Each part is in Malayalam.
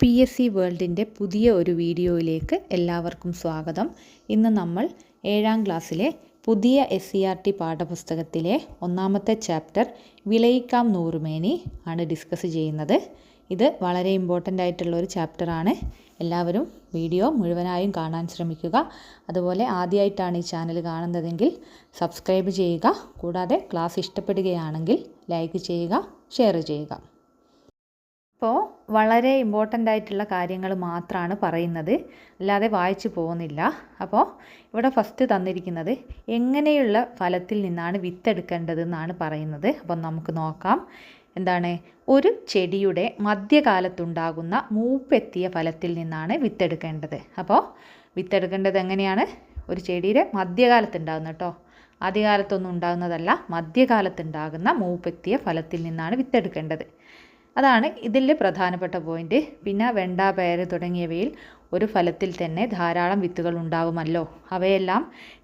പി എസ് സി വേൾഡിന്റെ പുതിയ ഒരു വീഡിയോയിലേക്ക് എല്ലാവർക്കും സ്വാഗതം. ഇന്ന് നമ്മൾ ഏഴാം ക്ലാസ്സിലെ പുതിയ എസ് സി ആർ ടി പാഠപുസ്തകത്തിലെ ഒന്നാമത്തെ ചാപ്റ്റർ വിലയിക്കാം നൂറുമേനി ആണ് ഡിസ്കസ് ചെയ്യുന്നത്. ഇത് വളരെ ഇമ്പോർട്ടന്റ് ആയിട്ടുള്ള ഒരു ചാപ്റ്ററാണ് എല്ലാവരും വീഡിയോ മുഴുവനായും കാണാൻ ശ്രമിക്കുക. അതുപോലെ ആദ്യമായിട്ടാണ് ഈ ചാനൽ കാണുന്നതെങ്കിൽ സബ്സ്ക്രൈബ് ചെയ്യുക. കൂടാതെ ക്ലാസ് ഇഷ്ടപ്പെടുകയാണെങ്കിൽ ലൈക്ക് ചെയ്യുക ഷെയർ ചെയ്യുക. അപ്പോൾ വളരെ ഇമ്പോർട്ടന്റ് ആയിട്ടുള്ള കാര്യങ്ങൾ മാത്രമാണ് പറയുന്നത്. അല്ലാതെ വായിച്ചു പോകുന്നില്ല. അപ്പോൾ ഇവിടെ ഫസ്റ്റ് തന്നിരിക്കുന്നത് എങ്ങനെയുള്ള ഫലത്തിൽ നിന്നാണ് വിത്തെടുക്കേണ്ടതെന്നാണ് പറയുന്നത്. അപ്പം നമുക്ക് നോക്കാം. എന്താണ്? ഒരു ചെടിയുടെ മധ്യകാലത്തുണ്ടാകുന്ന മൂപ്പെത്തിയ ഫലത്തിൽ നിന്നാണ് വിത്തെടുക്കേണ്ടത്. അപ്പോൾ വിത്തെടുക്കേണ്ടത് എങ്ങനെയാണ്? ഒരു ചെടിയുടെ മധ്യകാലത്തുണ്ടാകുന്ന കേട്ടോ ആദ്യകാലത്തൊന്നും ഉണ്ടാകുന്നതല്ല മധ്യകാലത്തുണ്ടാകുന്ന മൂപ്പെത്തിയ ഫലത്തിൽ നിന്നാണ് വിത്തെടുക്കേണ്ടത്. അതാണ് ഇതിൽ പ്രധാനപ്പെട്ട പോയിന്റ് പിന്നെ വെണ്ട പയർ തുടങ്ങിയവയിൽ ഒരു ഫലത്തിൽ തന്നെ ധാരാളം വിത്തുകൾ ഉണ്ടാകുമല്ലോ അവയെല്ലാം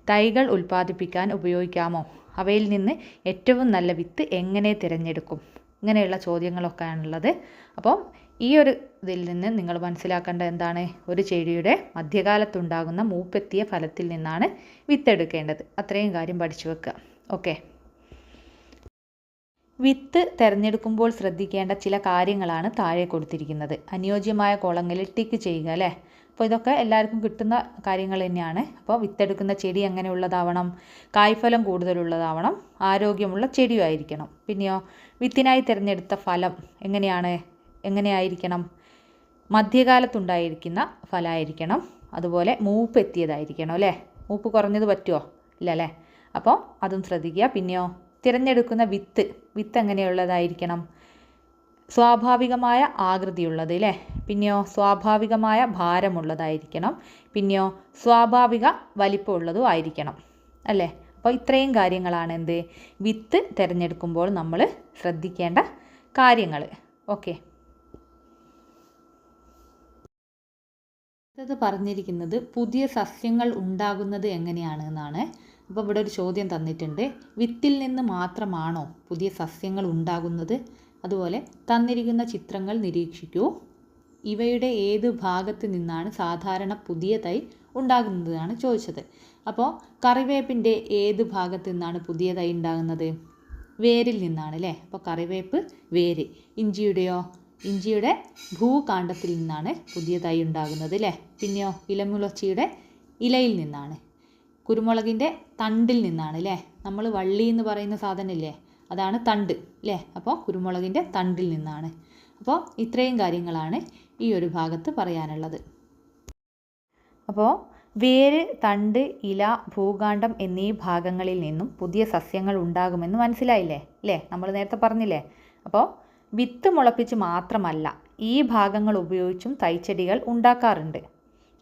തൈകൾ ഉൽപ്പാദിപ്പിക്കാൻ ഉപയോഗിക്കാമോ? അവയിൽ നിന്ന് ഏറ്റവും നല്ല വിത്ത് എങ്ങനെ തിരഞ്ഞെടുക്കും? ഇങ്ങനെയുള്ള ചോദ്യങ്ങളൊക്കെയാണുള്ളത്. അപ്പം ഈ ഒരു ഇതിൽ നിന്ന് നിങ്ങൾ മനസ്സിലാക്കേണ്ട എന്താണ്? ഒരു ചെടിയുടെ മധ്യകാലത്തുണ്ടാകുന്ന മൂപ്പെത്തിയ ഫലത്തിൽ നിന്നാണ് വിത്തെടുക്കേണ്ടത്. അത്രയും കാര്യം പഠിച്ചു വെക്കുക. ഓക്കെ. വിത്ത് തിരഞ്ഞെടുക്കുമ്പോൾ ശ്രദ്ധിക്കേണ്ട ചില കാര്യങ്ങളാണ് താഴെ കൊടുത്തിരിക്കുന്നത്. അനുയോജ്യമായ കുളങ്ങളിൽ ടിക്ക് ചെയ്യുക അല്ലേ? അപ്പോൾ ഇതൊക്കെ എല്ലാവർക്കും കിട്ടുന്ന കാര്യങ്ങൾ തന്നെയാണ്. അപ്പോൾ വിത്തെടുക്കുന്ന ചെടി എങ്ങനെയുള്ളതാവണം കായ്ഫലം കൂടുതലുള്ളതാവണം. ആരോഗ്യമുള്ള ചെടിയായിരിക്കണം പിന്നെയോ വിത്തിനായി തിരഞ്ഞെടുത്ത ഫലം എങ്ങനെയാണ്? എങ്ങനെയായിരിക്കണം? മധ്യകാലത്തുണ്ടായിരിക്കുന്ന ഫലമായിരിക്കണം അതുപോലെ മൂപ്പ് എത്തിയതായിരിക്കണം അല്ലേ? മൂപ്പ് കുറഞ്ഞത് പറ്റുമോ? ഇല്ല അല്ലേ? അപ്പോൾ അതും ശ്രദ്ധിക്കുക. പിന്നെയോ തിരഞ്ഞെടുക്കുന്ന വിത്ത് വിത്ത് എങ്ങനെയുള്ളതായിരിക്കണം? സ്വാഭാവികമായ ആകൃതിയുള്ളത് അല്ലേ പിന്നെയോ സ്വാഭാവികമായ ഭാരമുള്ളതായിരിക്കണം. പിന്നെയോ സ്വാഭാവിക വലിപ്പമുള്ളതും ആയിരിക്കണം അല്ലേ? അപ്പോൾ ഇത്രയും കാര്യങ്ങളാണ് എന്ത്? വിത്ത് തിരഞ്ഞെടുക്കുമ്പോൾ നമ്മൾ ശ്രദ്ധിക്കേണ്ട കാര്യങ്ങൾ ഓക്കെ. അടുത്തത് പറഞ്ഞിരിക്കുന്നത് പുതിയ സസ്യങ്ങൾ ഉണ്ടാകുന്നത് എങ്ങനെയാണ് എന്നാണ്. അപ്പോൾ ഇവിടെ ഒരു ചോദ്യം തന്നിട്ടുണ്ട്. വിത്തിൽ നിന്ന് മാത്രമാണോ പുതിയ സസ്യങ്ങൾ ഉണ്ടാകുന്നത്? അതുപോലെ തന്നിരിക്കുന്ന ചിത്രങ്ങൾ നിരീക്ഷിക്കൂ. ഇവയുടെ ഏത് ഭാഗത്ത് നിന്നാണ് സാധാരണ പുതിയ തൈ ഉണ്ടാകുന്നതാണ് ചോദിച്ചത്. അപ്പോൾ കറിവേപ്പിന്റെ ഏത് ഭാഗത്ത് നിന്നാണ് പുതിയ തൈ ഉണ്ടാകുന്നത്? വേരിൽ നിന്നാണ് അല്ലേ? അപ്പോൾ കറിവേപ്പ് വേര്. ഇഞ്ചിയുടെയോ? ഇഞ്ചിയുടെ ഭൂകാണ്ഡത്തിൽ നിന്നാണ് പുതിയ തൈ ഉണ്ടാകുന്നത് അല്ലേ? പിന്നെയോ ഇലമുളച്ചിയുടെ ഇലയിൽ നിന്നാണ്. കുരുമുളകിന്റെ തണ്ടിൽ നിന്നാണ് അല്ലേ നമ്മൾ വള്ളി എന്ന് പറയുന്ന സാധനമില്ലേ? അതാണ് തണ്ട് അല്ലേ അപ്പോൾ കുരുമുളകിന്റെ തണ്ടിൽ നിന്നാണ്. അപ്പോൾ ഇത്രയും കാര്യങ്ങളാണ് ഈ ഒരു ഭാഗത്ത് പറയാനുള്ളത്. അപ്പോൾ വേര് തണ്ട് ഇല ഭൂകാണ്ഡം എന്നീ ഭാഗങ്ങളിൽ നിന്നും പുതിയ സസ്യങ്ങൾ ഉണ്ടാകുമെന്ന് മനസ്സിലായില്ലേ? അല്ലേ നമ്മൾ നേരത്തെ പറഞ്ഞില്ലേ? അപ്പോൾ വിത്ത് മുളപ്പിച്ച് മാത്രമല്ല ഈ ഭാഗങ്ങൾ ഉപയോഗിച്ചും തൈച്ചെടികൾ ഉണ്ടാക്കാറുണ്ട്.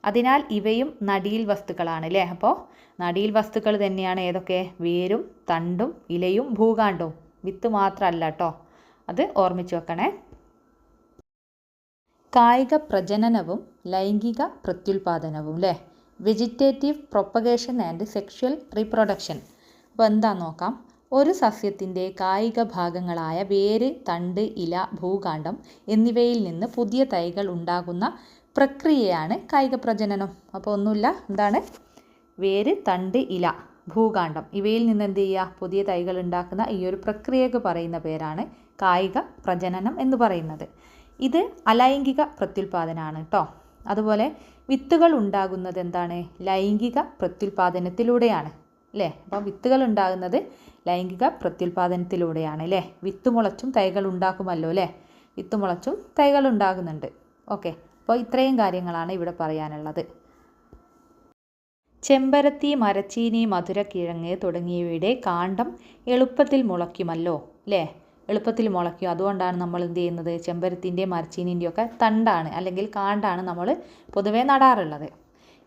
അതിനാൽ ഇവയും നടിയിൽ വസ്തുക്കളാണ് അല്ലേ അപ്പോൾ നടീൽ വസ്തുക്കൾ തന്നെയാണ് ഏതൊക്കെ? വേരും തണ്ടും ഇലയും ഭൂകാണ്ടും വിത്ത് മാത്രമല്ല കേട്ടോ അത് ഓർമ്മിച്ചു വെക്കണേ. കായിക പ്രജനനവും ലൈംഗിക പ്രത്യുൽപാദനവും അല്ലേ vegetative propagation and sexual reproduction. അപ്പോൾ എന്താ നോക്കാം? ഒരു സസ്യത്തിന്റെ കായിക ഭാഗങ്ങളായ വേര് തണ്ട് ഇല ഭൂകാണ്ഡം എന്നിവയിൽ നിന്ന് പുതിയ തൈകൾ ഉണ്ടാകുന്ന പ്രക്രിയയാണ് കായിക പ്രജനനം. അപ്പോൾ ഒന്നുമില്ല എന്താണ്? വേര് തണ്ട് ഇല ഭൂകാണ്ഡം ഇവയിൽ നിന്ന് എന്ത് ചെയ്യുക? പുതിയ തൈകൾ ഉണ്ടാക്കുന്ന ഈ ഒരു പ്രക്രിയക്ക് പറയുന്ന പേരാണ് കായിക പ്രജനനം എന്ന് പറയുന്നത്. ഇത് അലൈംഗിക പ്രത്യുൽപാദനമാണ് കേട്ടോ അതുപോലെ വിത്തുകൾ ഉണ്ടാകുന്നത് എന്താണ്? ലൈംഗിക പ്രത്യുൽപാദനത്തിലൂടെയാണ്. അല്ലേ? അപ്പോൾ വിത്തുകൾ ഉണ്ടാകുന്നത് ലൈംഗിക പ്രത്യുൽപാദനത്തിലൂടെയാണ് അല്ലേ? വിത്ത് മുളച്ചും തൈകൾ ഉണ്ടാക്കുമല്ലോ അല്ലേ? വിത്ത് മുളച്ചും തൈകൾ ഉണ്ടാകുന്നുണ്ട്. ഓക്കെ. അപ്പോൾ ഇത്രയും കാര്യങ്ങളാണ് ഇവിടെ പറയാനുള്ളത്. ചെമ്പരത്തി മരച്ചീനി മധുരക്കിഴങ്ങ് തുടങ്ങിയവയുടെ കാണ്ടം എളുപ്പത്തിൽ മുളയ്ക്കുമല്ലോ അല്ലേ? എളുപ്പത്തിൽ മുളയ്ക്കും. അതുകൊണ്ടാണ് നമ്മൾ എന്ത് ചെയ്യുന്നത്? ചെമ്പരത്തിന്റെ മരച്ചീനിന്റെയും ഒക്കെ തണ്ടാണ് അല്ലെങ്കിൽ കാണ്ടാണ് നമ്മൾ പൊതുവേ നടാറുള്ളത്.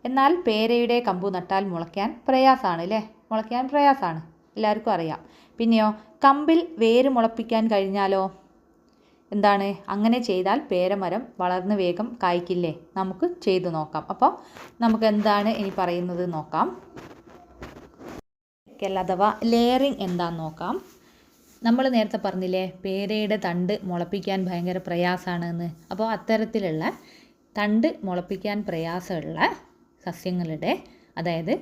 എന്നാൽ പേരയുടെ കമ്പു നട്ടാൽ മുളയ്ക്കാൻ പ്രയാസമാണ് അല്ലേ? മുളയ്ക്കാൻ പ്രയാസമാണ്. എല്ലാവർക്കും അറിയാം. പിന്നെയോ കമ്പിൽ വേര് മുളപ്പിക്കാൻ കഴിഞ്ഞാലോ? എന്താണ്? അങ്ങനെ ചെയ്താൽ പേരമരം വളർന്ന് വേഗം കായ്ക്കില്ലേ? നമുക്ക് ചെയ്തു നോക്കാം. അപ്പോൾ നമുക്ക് എന്താണ് ഇനി പറയുന്നത് നോക്കാം. അഥവാ ലെയറിങ് എന്താന്ന് നോക്കാം. നമ്മൾ നേരത്തെ പറഞ്ഞില്ലേ പേരയുടെ തണ്ട് മുളപ്പിക്കാൻ ഭയങ്കര പ്രയാസമാണ് എന്ന് അപ്പോൾ അത്തരത്തിലുള്ള തണ്ട് മുളപ്പിക്കാൻ പ്രയാസമുള്ള സസ്യങ്ങളുടെ അതായത്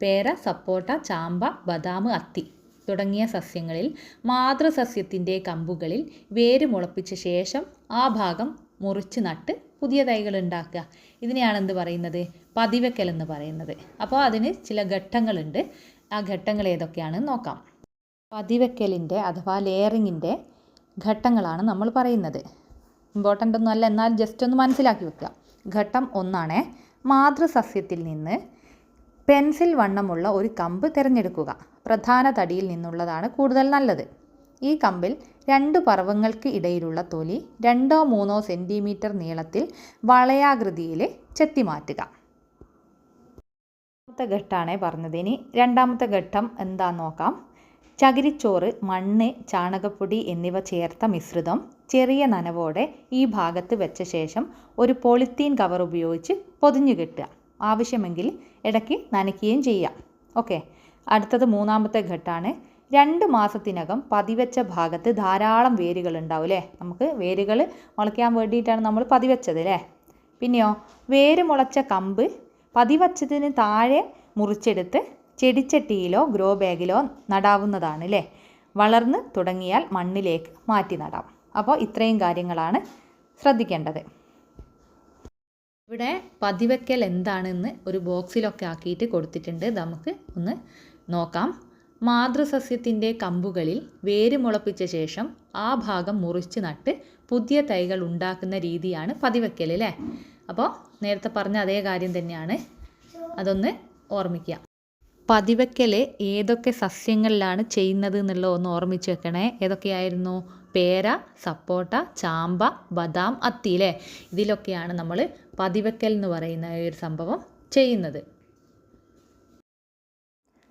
പേര സപ്പോട്ട ചാമ്പ ബദാം അത്തി തുടങ്ങിയ സസ്യങ്ങളിൽ മാതൃസസ്യത്തിന്റെ കമ്പുകളിൽ വേര് മുളപ്പിച്ച ശേഷം ആ ഭാഗം മുറിച്ച് നട്ട് പുതിയ തൈകൾ ഉണ്ടാക്കുക. ഇതിനെയാണ് എന്ത് പറയുന്നത്? പതിവെക്കൽ എന്ന് പറയുന്നത്. അപ്പോൾ അതിന് ചില ഘട്ടങ്ങളുണ്ട്. ആ ഘട്ടങ്ങൾ ഏതൊക്കെയാണെന്ന് നോക്കാം. പതിവെക്കലിന്റെ അഥവാ ലെയറിങ്ങിന്റെ ഘട്ടങ്ങളാണ് നമ്മൾ പറയുന്നത്. ഇമ്പോർട്ടന്റ് ഒന്നും അല്ല എന്നാൽ ജസ്റ്റ് ഒന്ന് മനസ്സിലാക്കി വെക്കുക. ഘട്ടം ഒന്നാണ് മാതൃസസ്യത്തിൽ നിന്ന് പെൻസിൽ വണ്ണമുള്ള ഒരു കമ്പ് തിരഞ്ഞെടുക്കുക. പ്രധാന തടിയിൽ നിന്നുള്ളതാണ് കൂടുതൽ നല്ലത്. ഈ കമ്പിൽ രണ്ട് പർവങ്ങൾക്ക് ഇടയിലുള്ള തൊലി രണ്ടോ മൂന്നോ സെന്റിമീറ്റർ നീളത്തിൽ വളയാകൃതിയിൽ ചെത്തിമാറ്റുക രണ്ടാമത്തെ ഘട്ടമാണ് പറഞ്ഞത്. ഇനി രണ്ടാമത്തെ ഘട്ടം എന്താന്ന് നോക്കാം. ചകിരിച്ചോറ് മണ്ണ് ചാണകപ്പൊടി എന്നിവ ചേർത്ത മിശ്രിതം ചെറിയ നനവോടെ ഈ ഭാഗത്ത് വെച്ച ശേഷം ഒരു പോളിത്തീൻ കവർ ഉപയോഗിച്ച് പൊതിഞ്ഞു കെട്ടുക. ആവശ്യമെങ്കിൽ ഇടയ്ക്ക് നനയ്ക്കുകയും ചെയ്യാം. ഓക്കെ. അടുത്തത് മൂന്നാമത്തെ ഘട്ടമാണ് രണ്ട് മാസത്തിനകം പതിവെച്ച ഭാഗത്ത് ധാരാളം വേരുകൾ ഉണ്ടാവും അല്ലേ നമുക്ക് വേരുകൾ മുളയ്ക്കാൻ വേണ്ടിയിട്ടാണ് നമ്മൾ പതിവെച്ചത് അല്ലേ പിന്നെയോ വേര് മുളച്ച കമ്പ് പതിവച്ചതിന് താഴെ മുറിച്ചെടുത്ത് ചെടിച്ചട്ടിയിലോ ഗ്രോ ബാഗിലോ നടാവുന്നതാണ് അല്ലേ വളർന്ന് തുടങ്ങിയാൽ മണ്ണിലേക്ക് മാറ്റി നടാം. അപ്പോൾ ഇത്രയും കാര്യങ്ങളാണ് ശ്രദ്ധിക്കേണ്ടത്. ഇവിടെ പതിവയ്ക്കൽ എന്താണെന്ന് ഒരു ബോക്സിലൊക്കെ ആക്കിയിട്ട് കൊടുത്തിട്ടുണ്ട്. നമുക്ക് ഒന്ന് നോക്കാം. മാതൃസസ്യത്തിന്റെ കമ്പുകളിൽ വേര് മുളപ്പിച്ച ശേഷം ആ ഭാഗം മുറിച്ച് നട്ട് പുതിയ തൈകൾ ഉണ്ടാക്കുന്ന രീതിയാണ് പതിവയ്ക്കൽ അല്ലേ? അപ്പോൾ നേരത്തെ പറഞ്ഞ അതേ കാര്യം തന്നെയാണ്. അതൊന്ന് ഓർമ്മിക്കുക. പതിവയ്ക്കൽ ഏതൊക്കെ സസ്യങ്ങളിലാണ് ചെയ്യുന്നത് എന്നുള്ള ഒന്ന് ഓർമ്മിച്ച് വെക്കണേ. ഏതൊക്കെയായിരുന്നു? പേര സപ്പോട്ട ചാമ്പ ബദാം അത്തി അല്ലേ? ഇതിലൊക്കെയാണ് നമ്മൾ പതിവെക്കൽ എന്ന് പറയുന്ന ഒരു സംഭവം ചെയ്യുന്നത്.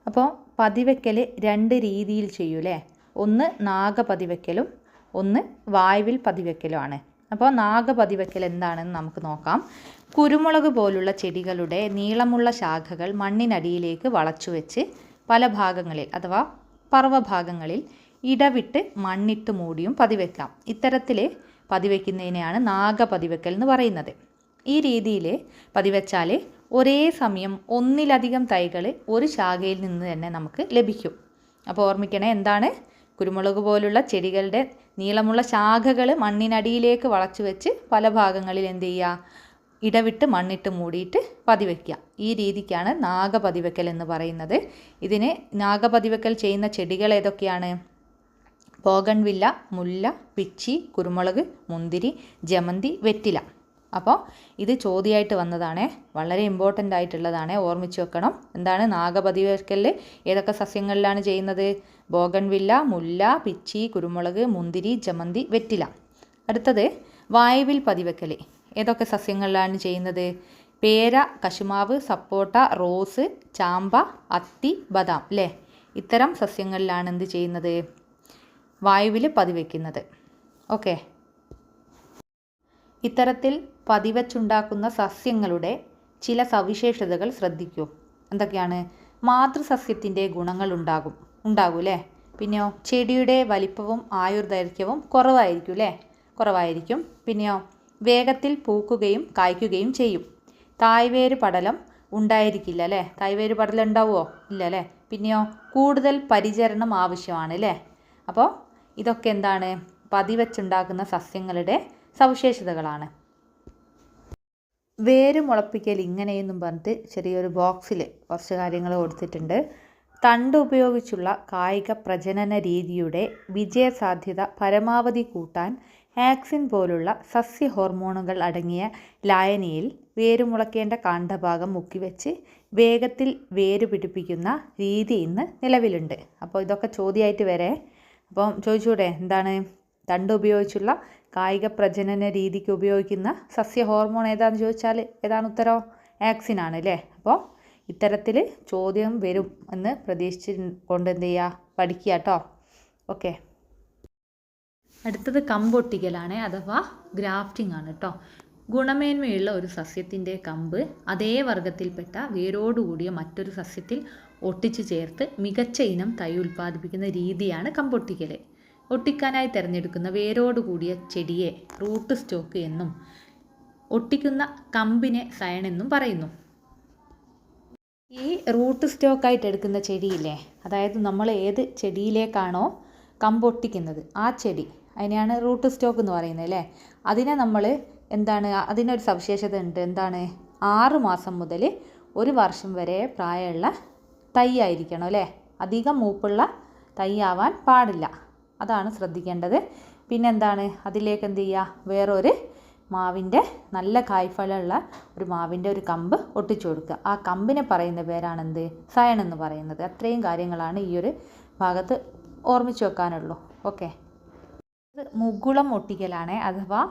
അപ്പോൾ പതിവെക്കൽ രണ്ട് രീതിയിൽ ചെയ്യൂലേ ഒന്ന് നാഗപതിവെക്കലും ഒന്ന് വായുവിൽ പതിവെക്കലുമാണ്. അപ്പോൾ നാഗപതിവെക്കൽ എന്താണെന്ന് നമുക്ക് നോക്കാം. കുരുമുളക് പോലുള്ള ചെടികളുടെ നീളമുള്ള ശാഖകൾ മണ്ണിനടിയിലേക്ക് വളച്ചു വെച്ച് പല ഭാഗങ്ങളിൽ അഥവാ പർവഭാഗങ്ങളിൽ ഇടവിട്ട് മണ്ണിട്ട് മൂടിയും പതിവെക്കാം. ഇത്തരത്തിൽ പതിവെക്കുന്നതിനെയാണ് നാഗപതിവെക്കൽ എന്ന് പറയുന്നത്. ഈ രീതിയിൽ പതിവെച്ചാൽ ഒരേ സമയം ഒന്നിലധികം തൈകൾ ഒരു ശാഖയിൽ നിന്ന് തന്നെ നമുക്ക് ലഭിക്കും. അപ്പോൾ ഓർമ്മിക്കണേ എന്താണ്? കുരുമുളക് പോലുള്ള ചെടികളുടെ നീളമുള്ള ശാഖകൾ മണ്ണിനടിയിലേക്ക് വളച്ചു വെച്ച് പല ഭാഗങ്ങളിൽ എന്ത് ചെയ്യുക? ഇടവിട്ട് മണ്ണിട്ട് മൂടിയിട്ട് പതിവെക്കുക ഈ രീതിക്കാണ് നാഗപതിവെക്കൽ എന്ന് പറയുന്നത്. ഇതിന് നാഗപതിവെക്കൽ ചെയ്യുന്ന ചെടികൾ ഏതൊക്കെയാണ്? പോഗൺവില്ല മുല്ല പിച്ചി കുരുമുളക് മുന്തിരി ജമന്തി വെറ്റില. അപ്പോൾ ഇത് ചോദ്യമായിട്ട് വന്നതാണ്. വളരെ ഇമ്പോർട്ടന്റ് ആയിട്ടുള്ളതാണ്. ഓർമ്മിച്ച് വെക്കണം. എന്താണ് നാഗപതിവെക്കലിൽ ഏതൊക്കെ സസ്യങ്ങളിലാണ് ചെയ്യുന്നത്? ബോഗൻവില്ല മുല്ല പിച്ചി കുരുമുളക് മുന്തിരി ജമന്തി വെറ്റില. അടുത്തത് വായുവിൽ പതിവെക്കൽ ഏതൊക്കെ സസ്യങ്ങളിലാണ് ചെയ്യുന്നത്? പേര കശുമാവ് സപ്പോട്ട റോസ് ചാമ്പ അത്തി ബദാം അല്ലേ ഇത്തരം സസ്യങ്ങളിലാണ് എന്ത് ചെയ്യുന്നത്? വായുവിൽ പതിവെക്കുന്നത്. ഓക്കെ. ഇത്തരത്തിൽ പതിവച്ചുണ്ടാക്കുന്ന സസ്യങ്ങളുടെ ചില സവിശേഷതകൾ ശ്രദ്ധിക്കൂ. എന്തൊക്കെയാണ്? മാതൃസസ്യത്തിന്റെ ഗുണങ്ങൾ ഉണ്ടാകും. ഉണ്ടാകും അല്ലേ പിന്നെയോ? ചെടിയുടെ വലിപ്പവും ആയുർദൈർഘ്യവും കുറവായിരിക്കും അല്ലേ? കുറവായിരിക്കും. പിന്നെയോ? വേഗത്തിൽ പൂക്കുകയും കായ്ക്കുകയും ചെയ്യും. തായ്വേര് പടലം ഉണ്ടായിരിക്കില്ല അല്ലേ? തായ്വേര് പടലം ഉണ്ടാവുമോ? ഇല്ല അല്ലേ? പിന്നെയോ? കൂടുതൽ പരിചരണം ആവശ്യമാണ് അല്ലേ? അപ്പോൾ ഇതൊക്കെ എന്താണ്? പതിവച്ചുണ്ടാക്കുന്ന സസ്യങ്ങളുടെ സവിശേഷതകളാണ്. വേര് മുളപ്പിക്കൽ ഇങ്ങനെയെന്നും പറഞ്ഞിട്ട് ചെറിയൊരു ബോക്സിൽ കുറച്ച് കാര്യങ്ങൾ കൊടുത്തിട്ടുണ്ട്. തണ്ട് ഉപയോഗിച്ചുള്ള കായിക പ്രജനന രീതിയുടെ വിജയസാധ്യത പരമാവധി കൂട്ടാൻ ആക്സിൻ പോലുള്ള സസ്യ ഹോർമോണുകൾ അടങ്ങിയ ലായനിയിൽ വേരുമുളയ്ക്കേണ്ട കാണ്ഡഭാഗം മുക്കിവെച്ച് വേഗത്തിൽ വേര് പിടിപ്പിക്കുന്ന രീതി ഇന്ന് നിലവിലുണ്ട്. അപ്പോൾ ഇതൊക്കെ ചോദ്യമായിട്ട് വരെ. അപ്പം ചോദിച്ചൂടെ എന്താണ് തണ്ട് ഉപയോഗിച്ചുള്ള കായിക പ്രജനന രീതിക്ക് ഉപയോഗിക്കുന്ന സസ്യ ഹോർമോൺ ഏതാണെന്ന് ചോദിച്ചാൽ ഏതാണ് ഉത്തരം? ആക്സിൻ ആണ് അല്ലേ അപ്പോൾ ഇത്തരത്തിൽ ചോദ്യം വരും എന്ന് പ്രതീക്ഷിച്ച് കൊണ്ട് എന്ത് ചെയ്യുക പഠിക്കുക കേട്ടോ ഓക്കെ. അടുത്തത് കമ്പൊട്ടിക്കലാണ് അഥവാ ഗ്രാഫ്റ്റിംഗ് ആണ് കേട്ടോ ഗുണമേന്മയുള്ള ഒരു സസ്യത്തിന്റെ കമ്പ് അതേ വർഗത്തിൽപ്പെട്ട വേരോടുകൂടിയ മറ്റൊരു സസ്യത്തിൽ ഒട്ടിച്ചു ചേർത്ത് മികച്ച ഇനം തൈ ഉൽപ്പാദിപ്പിക്കുന്ന രീതിയാണ് കമ്പൊട്ടിക്കൽ ഒട്ടിക്കാനായി തിരഞ്ഞെടുക്കുന്ന വേരോട് കൂടിയ ചെടിയെ റൂട്ട് സ്റ്റോക്ക് എന്നും ഒട്ടിക്കുന്ന കമ്പിനെ സയൺ എന്നും പറയുന്നു. ഈ റൂട്ട് സ്റ്റോക്കായിട്ട് എടുക്കുന്ന ചെടിയില്ലേ? അതായത് നമ്മൾ ഏത് ചെടിയിലേക്കാണോ കമ്പ് ഒട്ടിക്കുന്നത് ആ ചെടി. അതിനെയാണ് റൂട്ട് സ്റ്റോക്ക് എന്ന് പറയുന്നത് അല്ലേ? അതിനെ നമ്മൾ എന്താണ് അതിനൊരു സവിശേഷത ഉണ്ട്. എന്താണ്? ആറ് മാസം മുതൽ ഒരു വർഷം വരെ പ്രായമുള്ള തൈ ആയിരിക്കണം അല്ലേ? അധികം മൂപ്പുള്ള തൈ ആവാൻ പാടില്ല. അതാണ് ശ്രദ്ധിക്കേണ്ടത്. പിന്നെന്താണ്? അതിലേക്ക് എന്ത് ചെയ്യുക വേറൊരു മാവിന്റെ നല്ല കായ്ഫലമുള്ള ഒരു മാവിന്റെ ഒരു കമ്പ് ഒട്ടിച്ചു കൊടുക്കുക. ആ കമ്പിനെ പറയുന്ന പേരാണെന്ത്? സയൺ എന്ന് പറയുന്നത്. അത്രയും കാര്യങ്ങളാണ് ഈ ഒരു ഭാഗത്ത് ഓർമ്മിച്ച് വെക്കാനുള്ളൂ. ഓക്കെ. ഇത് മുകുളം ഒട്ടിക്കലാണ് അഥവാ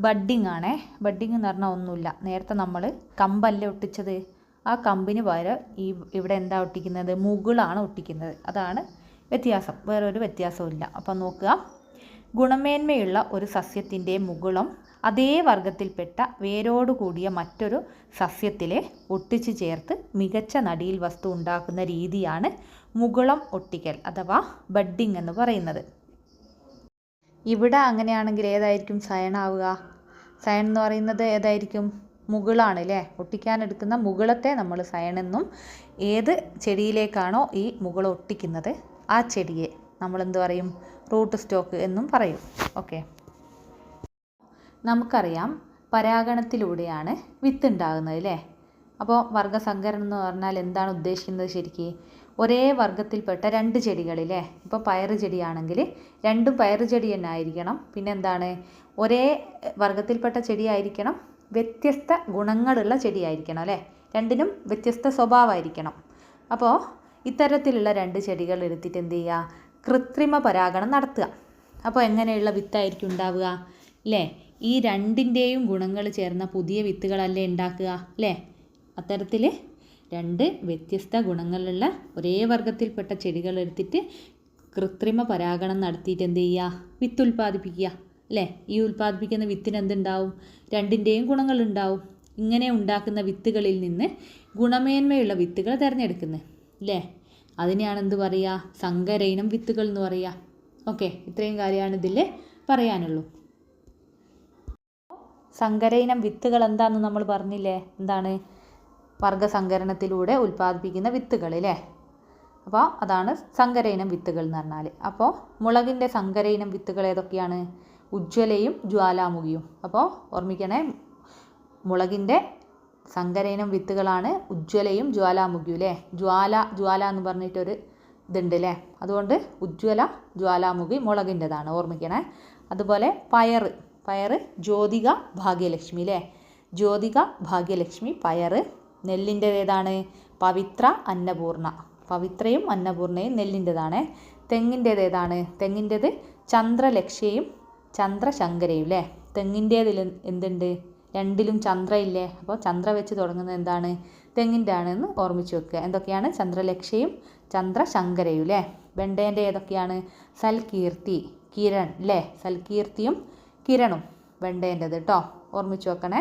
ബഡ്ഡിങ് ആണ്. ബഡ്ഡിങ് എന്ന് പറഞ്ഞാൽ ഒന്നുമില്ല. നേരത്തെ നമ്മൾ കമ്പല്ലേ ഒട്ടിച്ചത്. ആ കമ്പിന് പകരം ഈ ഇവിടെ എന്താ ഒട്ടിക്കുന്നത്? മുകളാണ് ഒട്ടിക്കുന്നത്. അതാണ് വ്യത്യാസം. വേറൊരു വ്യത്യാസവും ഇല്ല അപ്പം നോക്കുക. ഗുണമേന്മയുള്ള ഒരു സസ്യത്തിന്റെ മുകുളം അതേ വർഗത്തിൽപ്പെട്ട വേരോടുകൂടിയ മറ്റൊരു സസ്യത്തിലെ ഒട്ടിച്ചു ചേർത്ത് മികച്ച നടിയിൽ വസ്തു ഉണ്ടാക്കുന്ന രീതിയാണ് മുകുളം ഒട്ടിക്കൽ അഥവാ ബഡ്ഡിംഗ് എന്ന് പറയുന്നത്. ഇവിടെ അങ്ങനെയാണെങ്കിൽ ഏതായിരിക്കും സയണാവുക സയൺ എന്ന് പറയുന്നത് ഏതായിരിക്കും? മുകളാണ് അല്ലേ? ഒട്ടിക്കാനെടുക്കുന്ന മുകളത്തെ നമ്മൾ സയൺ എന്നും ഏത് ചെടിയിലേക്കാണോ ഈ മുകൾ ഒട്ടിക്കുന്നത്? ആ ചെടിയെ നമ്മൾ എന്ത് പറയും? റൂട്ട് സ്റ്റോക്ക് എന്നും പറയും. ഓക്കെ. നമുക്കറിയാം പരാഗണത്തിലൂടെയാണ് വിത്ത് ഉണ്ടാകുന്നത് അല്ലേ? അപ്പോൾ വർഗസങ്കരണം എന്ന് പറഞ്ഞാൽ എന്താണ് ഉദ്ദേശിക്കുന്നത് ശരിക്ക്? ഒരേ വർഗത്തിൽപ്പെട്ട രണ്ട് ചെടികളില്ലേ ഇപ്പോൾ പയറ് ചെടിയാണെങ്കിൽ രണ്ടും പയറ് ചെടി തന്നെ ആയിരിക്കണം. പിന്നെ എന്താണ്? ഒരേ വർഗത്തിൽപ്പെട്ട ചെടിയായിരിക്കണം വ്യത്യസ്ത ഗുണങ്ങളുള്ള ചെടിയായിരിക്കണം അല്ലേ? രണ്ടിനും വ്യത്യസ്ത സ്വഭാവമായിരിക്കണം. അപ്പോൾ ഇത്തരത്തിലുള്ള രണ്ട് ചെടികൾ എടുത്തിട്ട് എന്ത് ചെയ്യുക? കൃത്രിമ പരാഗണം നടത്തുക. അപ്പോൾ എങ്ങനെയുള്ള വിത്തായിരിക്കും ഉണ്ടാവുക? അല്ലേ ഈ രണ്ടിന്റെയും ഗുണങ്ങൾ ചേർന്ന പുതിയ വിത്തുകളല്ലേ ഉണ്ടാക്കുക? അല്ലേ അത്തരത്തിൽ രണ്ട് വ്യത്യസ്ത ഗുണങ്ങളുള്ള ഒരേ വർഗത്തിൽപ്പെട്ട ചെടികൾ എടുത്തിട്ട് കൃത്രിമ പരാഗണം നടത്തിയിട്ട് എന്ത് ചെയ്യുക? വിത്ത് ഉൽപ്പാദിപ്പിക്കുക. അല്ലേ ഈ ഉൽപ്പാദിപ്പിക്കുന്ന വിത്തിന് എന്തുണ്ടാവും? രണ്ടിന്റെയും ഗുണങ്ങളുണ്ടാവും. ഇങ്ങനെ ഉണ്ടാക്കുന്ന വിത്തുകളിൽ നിന്ന് ഗുണമേന്മയുള്ള വിത്തുകൾ തിരഞ്ഞെടുക്കുന്നത്. അല്ലേ അതിനെയാണ് എന്ത് പറയുക? സങ്കരയിനം വിത്തുകൾ എന്ന് പറയുക. ഓക്കെ ഇത്രയും കാര്യമാണ് ഇതിൽ പറയാനുള്ളൂ. സങ്കരയിനം വിത്തുകൾ എന്താണെന്ന് നമ്മൾ പറഞ്ഞില്ലേ? എന്താണ്? വർഗസങ്കരണത്തിലൂടെ ഉൽപ്പാദിപ്പിക്കുന്ന വിത്തുകൾ അല്ലേ അപ്പോൾ അതാണ് സങ്കരയിനം വിത്തുകൾ എന്ന് പറഞ്ഞാൽ അപ്പോൾ മുളകിന്റെ സങ്കരയിനം വിത്തുകൾ ഏതൊക്കെയാണ്? ഉജ്ജ്വലയും ജ്വാലാമുഖിയും. അപ്പോൾ ഓർമ്മിക്കണേ മുളകിന്റെ സങ്കരയിനം വിത്തുകളാണ് ഉജ്ജ്വലയും ജ്വാലാമുഖിയും അല്ലേ ജ്വാല ജ്വാല എന്ന് പറഞ്ഞിട്ടൊരു ഇതുണ്ട് അല്ലേ അതുകൊണ്ട് ഉജ്ജ്വല ജ്വാലാമുഖി മുളകിന്റെതാണ് ഓർമ്മിക്കണേ. അതുപോലെ പയറ് പയറ് ജ്യോതിക ഭാഗ്യലക്ഷ്മി അല്ലേ ജ്യോതിക ഭാഗ്യലക്ഷ്മി പയറ്. നെല്ലിന്റെ ഏതാണ്? പവിത്ര അന്നപൂർണ. പവിത്രയും അന്നപൂർണയും നെല്ലിന്റെതാണ്. തെങ്ങിന്റേത് ഏതാണ്? തെങ്ങിന്റേത് ചന്ദ്രലക്ഷ്യയും ചന്ദ്രശങ്കരയും അല്ലേ തെങ്ങിന്റേതിൽ എന്തുണ്ട്? രണ്ടിലും ചന്ദ്ര ഇല്ലേ അപ്പോൾ ചന്ദ്ര വെച്ച് തുടങ്ങുന്നത് എന്താണ്? തെങ്ങിന്റെ ആണെന്ന് ഓർമ്മിച്ച് വെക്കുക. എന്തൊക്കെയാണ്? ചന്ദ്രലക്ഷയും ചന്ദ്രശങ്കരയും അല്ലേ വെണ്ടേന്റെ ഏതൊക്കെയാണ്? സൽകീർത്തി കിരൺ അല്ലേ? സൽകീർത്തിയും കിരണും വെണ്ടേന്റെത് കേട്ടോ. ഓർമ്മിച്ച് വെക്കണേ.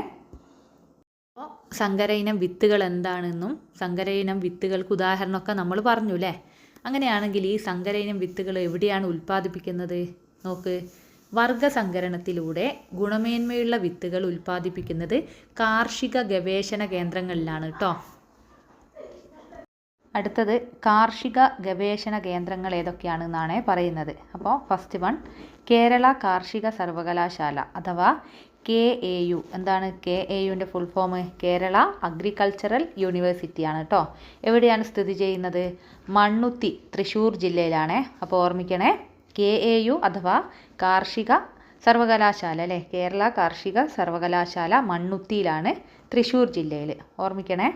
അപ്പോൾ സങ്കര ഇനം വിത്തുകൾ എന്താണെന്നും സങ്കര ഇനം വിത്തുകൾക്ക് ഉദാഹരണമൊക്കെ നമ്മൾ പറഞ്ഞു അല്ലേ അങ്ങനെയാണെങ്കിൽ ഈ സങ്കര ഇനം വിത്തുകൾ എവിടെയാണ് ഉൽപ്പാദിപ്പിക്കുന്നത്? നോക്ക്. വർഗസങ്കരണത്തിലൂടെ ഗുണമേന്മയുള്ള വിത്തുകൾ ഉൽപ്പാദിപ്പിക്കുന്നത് കാർഷിക ഗവേഷണ കേന്ദ്രങ്ങളിലാണ് കേട്ടോ അടുത്തത് കാർഷിക ഗവേഷണ കേന്ദ്രങ്ങൾ ഏതൊക്കെയാണെന്നാണ് പറയുന്നത്. അപ്പോൾ ഫസ്റ്റ് വൺ കേരള കാർഷിക സർവകലാശാല അഥവാ കെ എ യു. എന്താണ് കെ എ യുവിന്റെ ഫുൾ ഫോം കേരള അഗ്രികൾച്ചറൽ യൂണിവേഴ്സിറ്റിയാണ് കേട്ടോ എവിടെയാണ് സ്ഥിതി ചെയ്യുന്നത്? മണ്ണുത്തി തൃശ്ശൂർ ജില്ലയിലാണ്. അപ്പോൾ ഓർമ്മിക്കണേ കെ എ യു അഥവാ കാർഷിക സർവകലാശാല അല്ലേ? കേരള കാർഷിക സർവകലാശാല മണ്ണുത്തിയിലാണ് തൃശ്ശൂർ ജില്ലയിൽ. ഓർമ്മിക്കണേ?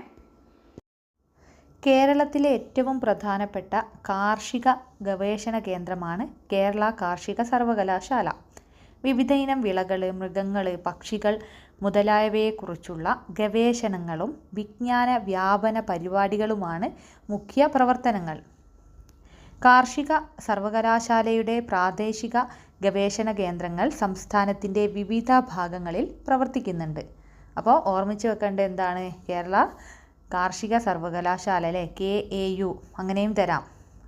കേരളത്തിലെ ഏറ്റവും പ്രധാനപ്പെട്ട കാർഷിക ഗവേഷണ കേന്ദ്രമാണ് കേരള കാർഷിക സർവകലാശാല. വിവിധ ഇനം വിളകൾ മൃഗങ്ങൾ പക്ഷികൾ മുതലായവയെക്കുറിച്ചുള്ള ഗവേഷണങ്ങളും വിജ്ഞാന വ്യാപന പരിപാടികളുമാണ് മുഖ്യ പ്രവർത്തനങ്ങൾ. കാർഷിക സർവകലാശാലയുടെ പ്രാദേശിക ഗവേഷണ കേന്ദ്രങ്ങൾ സംസ്ഥാനത്തിന്റെ വിവിധ ഭാഗങ്ങളിൽ പ്രവർത്തിക്കുന്നുണ്ട്. അപ്പോൾ ഓർമ്മിച്ച് വെക്കേണ്ട എന്താണ്? കേരള കാർഷിക സർവകലാശാല അല്ലേ? K A U. അങ്ങനെയും തരാം.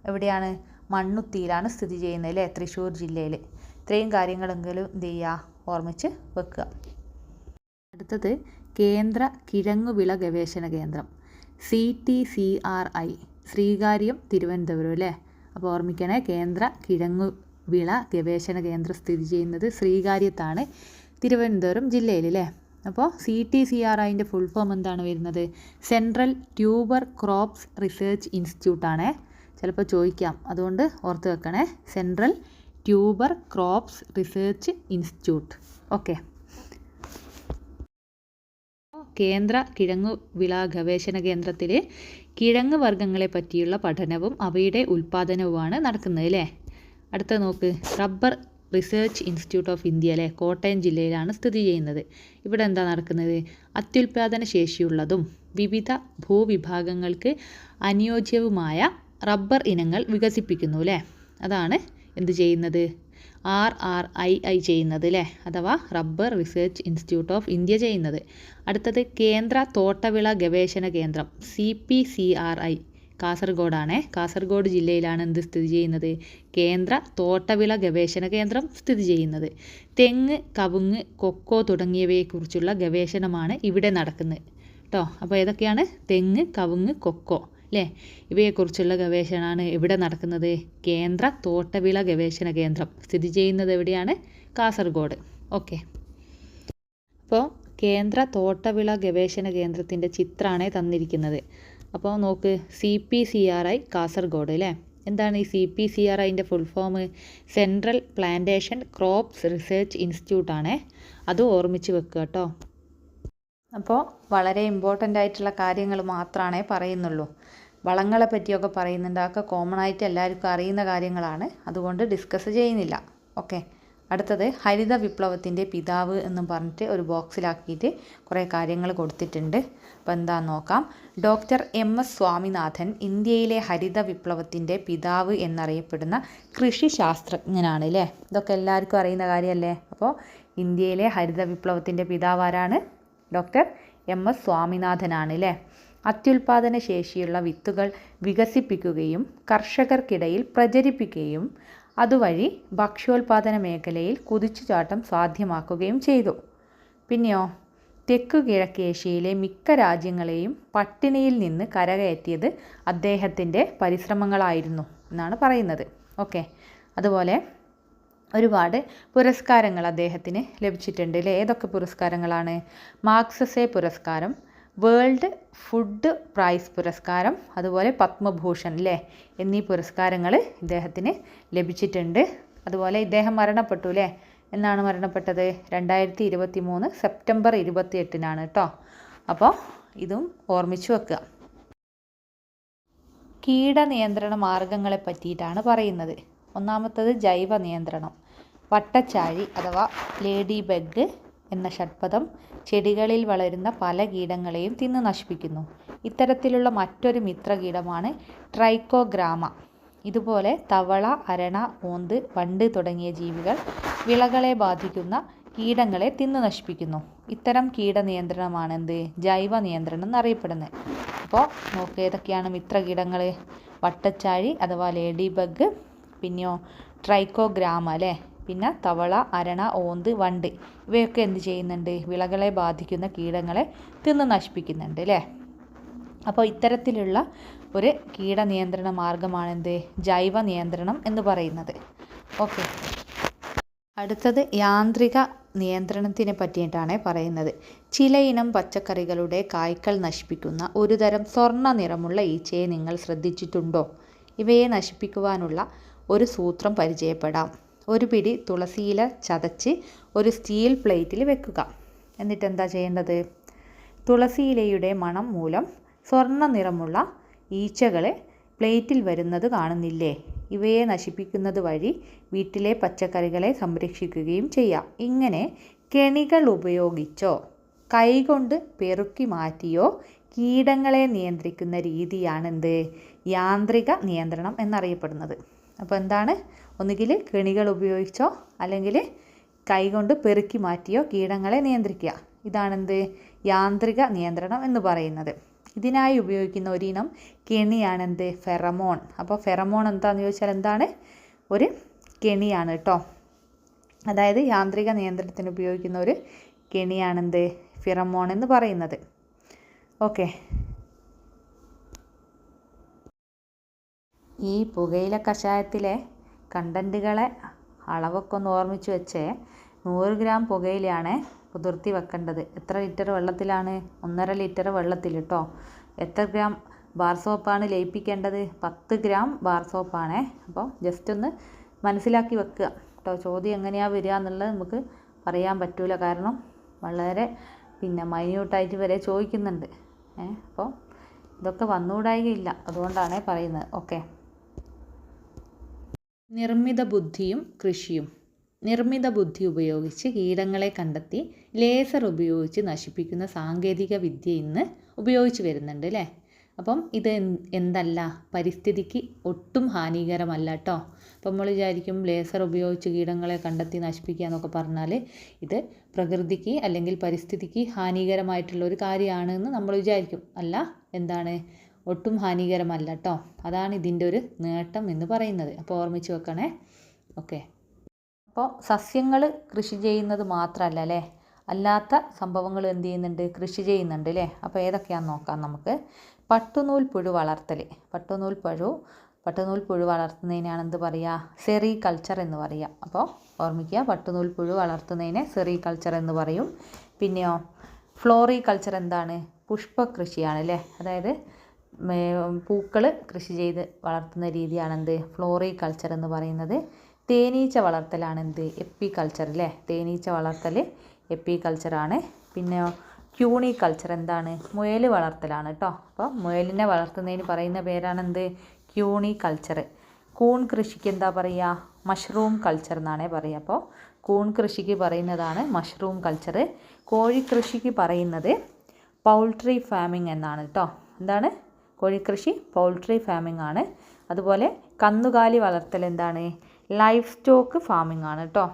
എവിടെയാണ്? മണ്ണുത്തിയിലാണ് സ്ഥിതി ചെയ്യുന്നത് അല്ലേ? തൃശ്ശൂർ ജില്ലയിൽ. ഇത്രയും കാര്യങ്ങളെങ്കിലും എന്ത് ചെയ്യുക? ഓർമ്മിച്ച് വെക്കുക. അടുത്തത് കേന്ദ്ര കിഴങ്ങുവിള ഗവേഷണ കേന്ദ്രം. C T C R I. Sreekaryam Thiruvananthapuram അല്ലേ? അപ്പോൾ ഓർമ്മിക്കണേ കേന്ദ്ര കിഴങ്ങുവിള ഗവേഷണ കേന്ദ്രം സ്ഥിതി ചെയ്യുന്നത് ശ്രീകാര്യത്താണ് തിരുവനന്തപുരം ജില്ലയിൽ അല്ലേ അപ്പോൾ സി ടി സി ആർ ഐന്റെ ഫുൾ ഫോം എന്താണ് വരുന്നത്? സെൻട്രൽ ട്യൂബർ ക്രോപ്സ് റിസർച്ച് ഇൻസ്റ്റിറ്റ്യൂട്ടാണ് ചിലപ്പോൾ ചോദിക്കാം. അതുകൊണ്ട് ഓർത്ത് വെക്കണേ. Central tuber crops research institute okay കേന്ദ്ര കിഴങ്ങു വിള ഗവേഷണ കേന്ദ്രത്തിൽ കിഴങ്ങ് വർഗങ്ങളെ പറ്റിയുള്ള പഠനവും അവയുടെ ഉൽപ്പാദനവുമാണ് നടക്കുന്നത് അല്ലേ? അടുത്ത നോക്ക്. Rubber research institute of India അല്ലേ? കോട്ടയം ജില്ലയിലാണ് സ്ഥിതി ചെയ്യുന്നത്. ഇവിടെ എന്താ നടക്കുന്നത്? അത്യുൽപാദന ശേഷിയുള്ളതും വിവിധ ഭൂവിഭാഗങ്ങൾക്ക് അനുയോജ്യവുമായ റബ്ബർ ഇനങ്ങൾ വികസിപ്പിക്കുന്നു അല്ലേ? അതാണ് എന്ത് ചെയ്യുന്നത്? ആർ ആർ ഐ ഐ ചെയ്യുന്നത് അല്ലേ? അഥവാ rubber research institute of India ചെയ്യുന്നത്. അടുത്തത് കേന്ദ്ര തോട്ടവിള ഗവേഷണ കേന്ദ്രം C P C R I. കാസർഗോഡാണ്. Kasaragod ജില്ലയിലാണ് എന്ത് സ്ഥിതി ചെയ്യുന്നത്? കേന്ദ്ര തോട്ടവിള ഗവേഷണ കേന്ദ്രം സ്ഥിതി ചെയ്യുന്നത്. തെങ്ങ് കവുങ്ങ് കൊക്കോ തുടങ്ങിയവയെക്കുറിച്ചുള്ള ഗവേഷണമാണ് ഇവിടെ നടക്കുന്നത്. കേട്ടോ അപ്പോൾ ഏതൊക്കെയാണ്? തെങ്ങ് കവുങ്ങ് കൊക്കോ അല്ലേ ഇവയെക്കുറിച്ചുള്ള ഗവേഷണമാണ് ഇവിടെ നടക്കുന്നത്. കേന്ദ്ര തോട്ടവിള ഗവേഷണ കേന്ദ്രം സ്ഥിതി ചെയ്യുന്നത് എവിടെയാണ്? കാസർഗോഡ്. ഓക്കെ. അപ്പോൾ കേന്ദ്ര തോട്ടവിള ഗവേഷണ കേന്ദ്രത്തിന്റെ ചിത്രമാണ് തന്നിരിക്കുന്നത്. അപ്പോൾ നോക്ക് C P C R I Kasaragod അല്ലേ എന്താണ് ഈ സി പി സി ആർ ഐന്റെ full form central plantation crops research institute ആണ്. അത് ഓർമ്മിച്ച് വെക്കുക കേട്ടോ. അപ്പോൾ വളരെ ഇമ്പോർട്ടന്റ് ആയിട്ടുള്ള കാര്യങ്ങൾ മാത്രമാണേ പറയുന്നുള്ളൂ. വളങ്ങളെ പറ്റിയൊക്കെ പറയുന്നുണ്ട്. അതൊക്കെ കോമൺ ആയിട്ട് എല്ലാവർക്കും അറിയുന്ന കാര്യങ്ങളാണ്. അതുകൊണ്ട് ഡിസ്കസ് ചെയ്യുന്നില്ല. ഓക്കെ അടുത്തത് ഹരിത വിപ്ലവത്തിന്റെ പിതാവ് എന്നും പറഞ്ഞിട്ട് ഒരു ബോക്സിലാക്കിയിട്ട് കുറേ കാര്യങ്ങൾ കൊടുത്തിട്ടുണ്ട്. അപ്പോൾ എന്താ നോക്കാം. Doctor M. എസ്. സ്വാമിനാഥൻ ഇന്ത്യയിലെ ഹരിത വിപ്ലവത്തിന്റെ പിതാവ് എന്നറിയപ്പെടുന്ന കൃഷി ശാസ്ത്രജ്ഞനാണ് അല്ലേ ഇതൊക്കെ എല്ലാവർക്കും അറിയുന്ന കാര്യമല്ലേ അപ്പോൾ ഇന്ത്യയിലെ ഹരിത വിപ്ലവത്തിന്റെ പിതാവ് ആരാണ്? Doctor M. എസ്. സ്വാമിനാഥനാണ് അല്ലേ അത്യുൽപാദന ശേഷിയുള്ള വിത്തുകൾ വികസിപ്പിക്കുകയും കർഷകർക്കിടയിൽ പ്രചരിപ്പിക്കുകയും അതുവഴി ഭക്ഷ്യോൽപാദന മേഖലയിൽ കുതിച്ചുചാട്ടം സാധ്യമാക്കുകയും ചെയ്തു. പിന്നെയോ? തെക്കു കിഴക്കേഷ്യയിലെ മിക്ക രാജ്യങ്ങളെയും പട്ടിണിയിൽ നിന്ന് കരകയറ്റിയത് അദ്ദേഹത്തിന്റെ പരിശ്രമങ്ങളായിരുന്നു എന്നാണ് പറയുന്നത്. ഓക്കെ. അതുപോലെ ഒരുപാട് പുരസ്കാരങ്ങൾ അദ്ദേഹത്തിന് ലഭിച്ചിട്ടുണ്ട് അല്ലേ? ഏതൊക്കെ പുരസ്കാരങ്ങളാണ്? മാർക്സസെ പുരസ്കാരം വേൾഡ് ഫുഡ് പ്രൈസ് പുരസ്കാരം അതുപോലെ പത്മഭൂഷൺ അല്ലേ? എന്നീ പുരസ്കാരങ്ങൾ ഇദ്ദേഹത്തിന് ലഭിച്ചിട്ടുണ്ട്. അതുപോലെ ഇദ്ദേഹം മരണപ്പെട്ടു അല്ലേ? എന്നാണ് മരണപ്പെട്ടത്. രണ്ടായിരത്തി ഇരുപത്തി മൂന്ന് സെപ്റ്റംബർ ഇരുപത്തി എട്ടിനാണ് കേട്ടോ അപ്പോൾ ഇതും ഓർമ്മിച്ചു വെക്കുക കീട നിയന്ത്രണ മാർഗങ്ങളെ പറ്റിയിട്ടാണ് പറയുന്നത്. ഒന്നാമത്തത് ജൈവ നിയന്ത്രണം വട്ടച്ചാഴി അഥവാ ലേഡി ബഗ് എന്ന ഷഡ്പദം ചെടികളിൽ വളരുന്ന പല കീടങ്ങളെയും തിന്ന് നശിപ്പിക്കുന്നു. ഇത്തരത്തിലുള്ള മറ്റൊരു മിത്രകീടമാണ് ട്രൈക്കോഗ്രാമ. ഇതുപോലെ തവള അരണ ഓന്ത് വണ്ട് തുടങ്ങിയ ജീവികൾ വിളകളെ ബാധിക്കുന്ന കീടങ്ങളെ തിന്നു നശിപ്പിക്കുന്നു. ഇത്തരം കീടനിയന്ത്രണമാണ് എന്ത് ജൈവ നിയന്ത്രണം എന്നറിയപ്പെടുന്നത്. അപ്പോൾ നോക്ക് ഏതൊക്കെയാണ് മിത്ര കീടങ്ങൾ വട്ടച്ചാഴി അഥവാ ലേഡി ബഗ് പിന്നെയോ ട്രൈക്കോഗ്രാമ അല്ലേ? പിന്നെ തവള അരണ ഓന്ത് വണ്ട് ഇവയൊക്കെ എന്ത് ചെയ്യുന്നുണ്ട്? വിളകളെ ബാധിക്കുന്ന കീടങ്ങളെ തിന്നു നശിപ്പിക്കുന്നുണ്ട് അല്ലേ? അപ്പോൾ ഇത്തരത്തിലുള്ള ഒരു കീടനിയന്ത്രണ മാർഗമാണെന്ത്? ജൈവ നിയന്ത്രണം എന്ന് പറയുന്നത്. ഓക്കെ. അടുത്തത് യാന്ത്രിക നിയന്ത്രണത്തിനെ പറ്റിയിട്ടാണ് പറയുന്നത്. ചിലയിനം പച്ചക്കറികളുടെ കായ്ക്കൾ നശിപ്പിക്കുന്ന ഒരുതരം സ്വർണ നിറമുള്ള ഈച്ചയെ നിങ്ങൾ ശ്രദ്ധിച്ചിട്ടുണ്ടോ? ഇവയെ നശിപ്പിക്കുവാനുള്ള ഒരു സൂത്രം പരിചയപ്പെടാം. ഒരു പിടി തുളസിയില ചതച്ച് ഒരു സ്റ്റീൽ പ്ലേറ്റിൽ വെക്കുക. എന്നിട്ട് എന്താ ചെയ്യേണ്ടത്? തുളസിയിലയുടെ മണം മൂലം സ്വർണ നിറമുള്ള ഈച്ചകളെ പ്ലേറ്റിൽ വരുന്നത് കാണുന്നില്ലേ? ഇവയെ നശിപ്പിക്കുന്നത് വഴി വീട്ടിലെ പച്ചക്കറികളെ സംരക്ഷിക്കുകയും ചെയ്യാം. ഇങ്ങനെ കെണികൾ ഉപയോഗിച്ചോ കൈകൊണ്ട് പെറുക്കി മാറ്റിയോ കീടങ്ങളെ നിയന്ത്രിക്കുന്ന രീതിയാണെന്ത്? യാന്ത്രിക നിയന്ത്രണം എന്നറിയപ്പെടുന്നത്. അപ്പോൾ എന്താണ്? ഒന്നുകിൽ കെണികൾ ഉപയോഗിച്ചോ അല്ലെങ്കിൽ കൈകൊണ്ട് പെറുക്കി മാറ്റിയോ കീടങ്ങളെ നിയന്ത്രിക്കുക. ഇതാണെന്ത്? യാന്ത്രിക നിയന്ത്രണം എന്ന് പറയുന്നത്. ഇതിനായി ഉപയോഗിക്കുന്ന ഒരിനം കെണിയാണ് എന്ത് ഫെറമോൺ. അപ്പോൾ ഫെറമോൺ എന്താണെന്ന് ചോദിച്ചാൽ എന്താണ്? ഒരു കെണിയാണ് കേട്ടോ. അതായത് യാന്ത്രിക നിയന്ത്രണത്തിന് ഉപയോഗിക്കുന്ന ഒരു കെണിയാണെന്ത്? ഫിറമോൺ എന്ന് പറയുന്നത്. ഓക്കെ. ഈ പുകയില കഷായത്തിലെ കണ്ടന്റുകളെ അളവൊക്കെ ഒന്ന് ഓർമ്മിച്ച് വെച്ചേ. നൂറ് ഗ്രാം പുകയിലയാണ് കുതിർത്തി വെക്കേണ്ടത്. എത്ര ലിറ്റർ വെള്ളത്തിലാണ്? ഒന്നര ലിറ്റർ വെള്ളത്തിൽ കേട്ടോ എത്ര ഗ്രാം ബാർ സോപ്പാണ് ലയിപ്പിക്കേണ്ടത്? പത്ത് ഗ്രാം ബാർ സോപ്പാണേ. അപ്പോൾ ജസ്റ്റ് ഒന്ന് മനസ്സിലാക്കി വെക്കുക കേട്ടോ ചോദ്യം എങ്ങനെയാണ് വരിക എന്നുള്ളത് നമുക്ക് പറയാൻ പറ്റൂല. കാരണം വളരെ പിന്നെ മൈന്യൂട്ടായിട്ട് വരെ ചോദിക്കുന്നുണ്ട്. ഏ അപ്പോൾ ഇതൊക്കെ വന്നുകൂടായികയില്ല. അതുകൊണ്ടാണ് പറയുന്നത്. ഓക്കെ നിർമ്മിത ബുദ്ധിയും കൃഷിയും. നിർമ്മിത ബുദ്ധി ഉപയോഗിച്ച് കീടങ്ങളെ കണ്ടെത്തി ലേസർ ഉപയോഗിച്ച് നശിപ്പിക്കുന്ന സാങ്കേതിക വിദ്യ ഇന്ന് ഉപയോഗിച്ച് വരുന്നുണ്ട് അല്ലേ അപ്പം ഇത് എന്തല്ല? പരിസ്ഥിതിക്ക് ഒട്ടും ഹാനികരമല്ല കേട്ടോ അപ്പം നമ്മൾ വിചാരിക്കും ലേസർ ഉപയോഗിച്ച് കീടങ്ങളെ കണ്ടെത്തി നശിപ്പിക്കുക എന്നൊക്കെ പറഞ്ഞാൽ ഇത് പ്രകൃതിക്ക് അല്ലെങ്കിൽ പരിസ്ഥിതിക്ക് ഹാനികരമായിട്ടുള്ള ഒരു കാര്യമാണ് എന്ന് നമ്മൾ വിചാരിക്കും. അല്ല? എന്താണ്? ഒട്ടും ഹാനികരമല്ല കേട്ടോ അതാണ് ഇതിന്റെ ഒരു നേട്ടം എന്ന് പറയുന്നത്. അപ്പോൾ ഓർമ്മിച്ച് വെക്കണേ. ഓക്കെ. അപ്പോൾ സസ്യങ്ങൾ കൃഷി ചെയ്യുന്നത് മാത്രമല്ല അല്ലേ? അല്ലാത്ത സംഭവങ്ങൾ എന്ത് ചെയ്യുന്നുണ്ട്? കൃഷി ചെയ്യുന്നുണ്ട് അല്ലേ? അപ്പോൾ ഏതൊക്കെയാണെന്ന് നോക്കാം നമുക്ക്. പട്ടുനൂൽ പുഴു വളർത്തൽ പട്ടുനൂൽ പുഴു പട്ടുനൂൽ പുഴു വളർത്തുന്നതിനാണ് എന്ത് പറയുക സെറി കൾച്ചർ എന്ന് പറയുക അപ്പോൾ ഓർമ്മിക്കുക പട്ടുനൂൽ പുഴു വളർത്തുന്നതിനെ സെറി കൾച്ചർ എന്ന് പറയും. പിന്നെയോ ഫ്ലോറി കൾച്ചർ എന്താണ്? പുഷ്പ കൃഷിയാണ് അല്ലേ? അതായത് പൂക്കൾ കൃഷി ചെയ്ത് വളർത്തുന്ന രീതിയാണെന്ത്? ഫ്ലോറി കൾച്ചർ എന്ന് പറയുന്നത്. തേനീച്ച വളർത്തലാണ് എന്ത്? എപ്പി കൾച്ചർ അല്ലേ തേനീച്ച വളർത്തൽ എപ്പി കൾച്ചറാണ് പിന്നെ ക്യൂണി കൾച്ചർ എന്താണ്? മുയൽ വളർത്തലാണ് കേട്ടോ അപ്പോൾ മുയലിനെ വളർത്തുന്നതിന് പറയുന്ന പേരാണ് എന്ത്? ക്യൂണി കൾച്ചർ കൂൺ കൃഷിക്ക് എന്താ പറയുക മഷ്റൂം കൾച്ചർ എന്നാണേ പറയുക അപ്പോൾ കൂൺ കൃഷിക്ക് പറയുന്നതാണ് മഷ്റൂം കൾച്ചർ കോഴി കൃഷിക്ക് പറയുന്നത് പൗൾട്രി ഫാമിംഗ് എന്നാണ് കേട്ടോ എന്താണ്? കോഴിക്കൃഷി പൗൾട്രി ഫാമിംഗ് ആണ്. അതുപോലെ കന്നുകാലി വളർത്തൽ എന്താണ്? ലൈഫ് സ്റ്റോക്ക് ഫാമിംഗ് ആണ് കേട്ടോ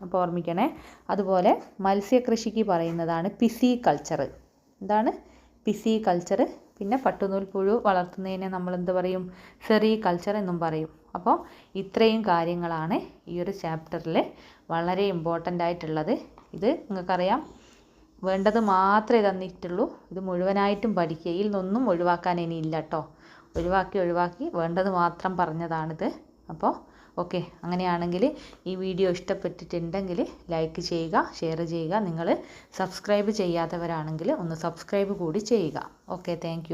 അപ്പോൾ ഓർമ്മിക്കണേ. അതുപോലെ മത്സ്യകൃഷിക്ക് പറയുന്നതാണ് പിസി കൾച്ചർ എന്താണ്? പിസി കൾച്ചർ പിന്നെ പട്ടുനൂൽ പുഴു വളർത്തുന്നതിനെ നമ്മൾ എന്ത് പറയും? സെറി കൾച്ചർ എന്നും പറയും. അപ്പോൾ ഇത്രയും കാര്യങ്ങളാണ് ഈ ഒരു ചാപ്റ്ററിൽ വളരെ ഇമ്പോർട്ടന്റ് ആയിട്ടുള്ളത്. ഇത് നിങ്ങൾക്കറിയാം. വേണ്ടത് മാത്രമേ തന്നിട്ടുള്ളൂ. ഇത് മുഴുവനായിട്ടും പഠിക്കുക. ഇതിൽ നിന്നൊന്നും ഒഴിവാക്കാൻ ഇനി ഇല്ല കേട്ടോ ഒഴിവാക്കി ഒഴിവാക്കി വേണ്ടത് മാത്രം പറഞ്ഞതാണിത്. അപ്പോൾ ഓക്കെ അങ്ങനെയാണെങ്കിൽ ഈ വീഡിയോ ഇഷ്ടപ്പെട്ടിട്ടുണ്ടെങ്കിൽ ലൈക്ക് ചെയ്യുക ഷെയർ ചെയ്യുക. നിങ്ങൾ സബ്സ്ക്രൈബ് ചെയ്യാത്തവരാണെങ്കിൽ ഒന്ന് സബ്സ്ക്രൈബ് കൂടി ചെയ്യുക. Okay thank